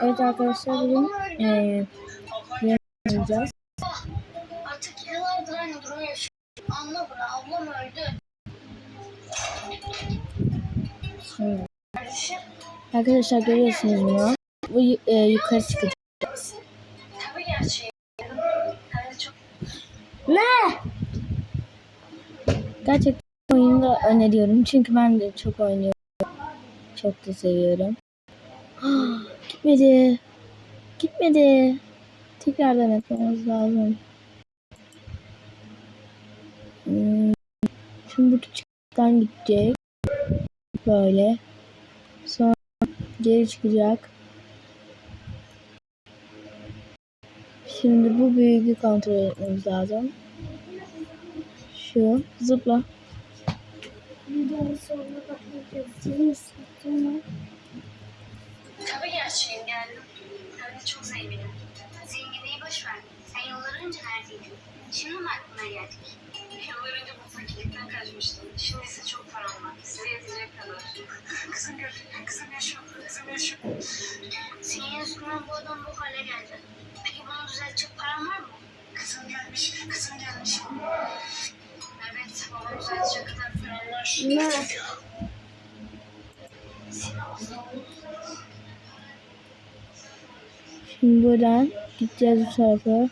Evet arkadaşlar bugün eee oynayacağız. Artık yıllardır aynı durumu yaşıyorum. Anla bunu, ablam öldü. Sonra. Arkadaşlar görüyorsunuz bunu. Bu eee, yukarı çıkacak. tabii gerçeği. Ne? Gerçekten oyunu da öneriyorum. Çünkü ben de çok oynuyorum. Çok da seviyorum. Gitmedi. Gitmedi. Tekrardan yapmamız lazım. Hmm. Şimdi bu küçükten gidecek. Böyle. Sonra geri çıkacak. Şimdi bu büyüğü kontrol etmemiz lazım. Şu zıpla. Sonuna bakmayacağız. Sonra... Tabii gerçeğim geldim. Hem de çok zenginim. Zenginliği boş ver. Sen yıllar önce neredeydin? Şimdi mi aklına geldik? Yıllar önce bu fakirlikten kaçmıştım. Şimdi ise çok param var. Size yetecek kadar. Kızım gör. Kızım yaşıyor. Kızım yaşıyor. Senin yüzünden bu adam bu hale geldi. Peki bunu düzeltecek param var mı? Kızım gelmiş. Kızım gelmiş. Evet. Babam düzeltecek kadar param var. Ne? Şimdi buradan gideceğiz bu tarafa.